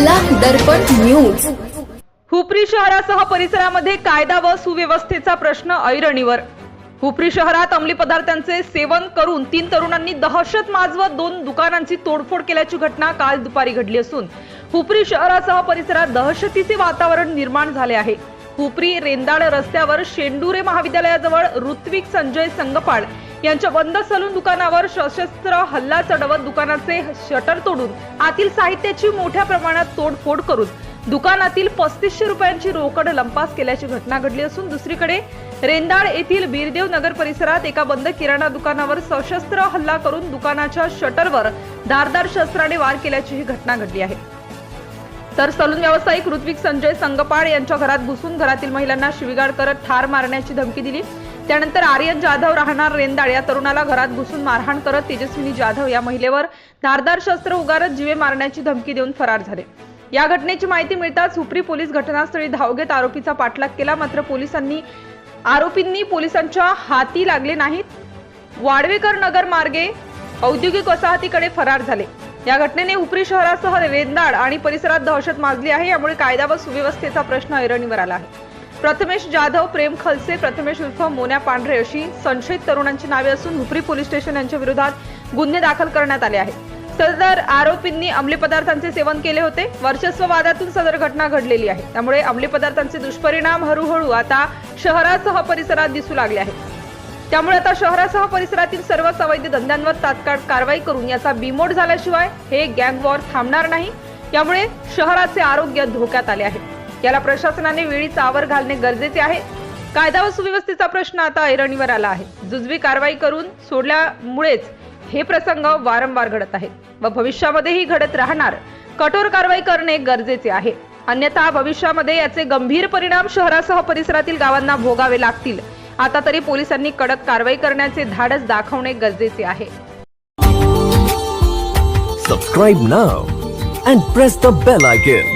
दर्पण news. Hupari शहरासह परिसरामध्ये कायदा व सुव्यवस्थेचा प्रश्न ऐरणीवर. हुपरी शहरात अंमली पदार्थांचे सेवन करून तीन तरुणांनी दहशत माजवत दोन दुकानांची तोडफोड केल्याची घटना काल दुपारी घडली असून हुपरी शहरासह परिसरात दहशतीचे वातावरण निर्माण झाले आहे. हुपरी रेंदाड रस्त्यावर शेंडुरे महाविद्यालयाजवळ ऋत्विक संजय संगपाळ यांच्या बंद सलून दुकानावर सशस्त्र हल्ला चढवत दुकानाचे शटर तोडून आतील साहित्याची मोठ्या प्रमाणात तोडफोड करून दुकानातील पस्तीसशे रुपयांची रोकड लंपास केल्याची घटना घडली असून दुसरीकडे रेंदाळ येथील बीरदेव नगर परिसरात एका बंद किराणा दुकानावर सशस्त्र हल्ला करून दुकानाच्या शटरवर धारदार शस्त्राने वार केल्याची ही घटना घडली आहे. तर सलून व्यावसायिक ऋत्विक संजय संगपाळ यांच्या घरात घुसून घरातील महिलांना शिवीगाळ करत ठार मारण्याची धमकी दिली. त्यानंतर आर्यन जाधव राहणार रेंदाळ. या तरुणाला घरात घुसून मारहाण करत तेजस्विनी जाधव या महिलेवर धारदार शस्त्र उगारत जीवे मारण्याची धमकी देऊन फरार झाले. या घटनेची माहिती मिळताच हुपरी पोलीस घटनास्थळी धाव घेत आरोपीचा पाठलाग केला. मात्र पोलिसांनी आरोपींनी पोलिसांच्या हाती लागले नाहीत. वाडवेकर नगर मार्गे औद्योगिक वसाहतीकडे फरार झाले. या घटनेने उपरी शहरासह रेंदाळ आणि परिसरात दहशत माजली आहे. यामुळे कायदा व सुव्यवस्थेचा प्रश्न ऐरणीवर आला आहे. प्रथमेश जाधव प्रेम खलसे प्रथमेश उर्फ मोन्या पांढरे अशी संशयित तरुणांची नावे असून हुपरी पोलीस स्टेशन यांच्या विरोधात गुन्हे दाखल करण्यात आले आहेत. सदर आरोपींनी अंमली पदार्थांचे सेवन केले होते. वर्चस्व वादातून सदर घटना घडलेली आहे. त्यामुळे अंमली पदार्थांचे दुष्परिणाम हळूहळू आता शहरासह परिसरात दिसू लागले आहेत. त्यामुळे आता शहरासह परिसरातील सर्व अवैध धंद्यांवर तात्काळ कारवाई करून याचा बिमोड झाल्याशिवाय हे गँग वॉर थांबणार नाही. यामुळे शहराचे आरोग्य धोक्यात आले आहे. याला प्रशासनाने वेळीच आवर घालणे गरजेचे आहे. कायदा व सुव्यवस्थेचा प्रश्न आता ऐरणीवर आला आहे. जुजवी कारवाई करून सोडल्यामुळेच हे प्रसंग वारंवार घडत आहेत व भविष्यामध्येही घडत राहणार. कठोर कारवाई करणे गरजेचे आहे. अन्यथा भविष्यामध्ये याचे गंभीर परिणाम शहरासह परिसरातील गावांना भोगावे लागतील. आता तरी पोलिसांनी कडक कारवाई करण्याचे धाडस दाखवणे गरजेचे आहे. Subscribe now and press the bell icon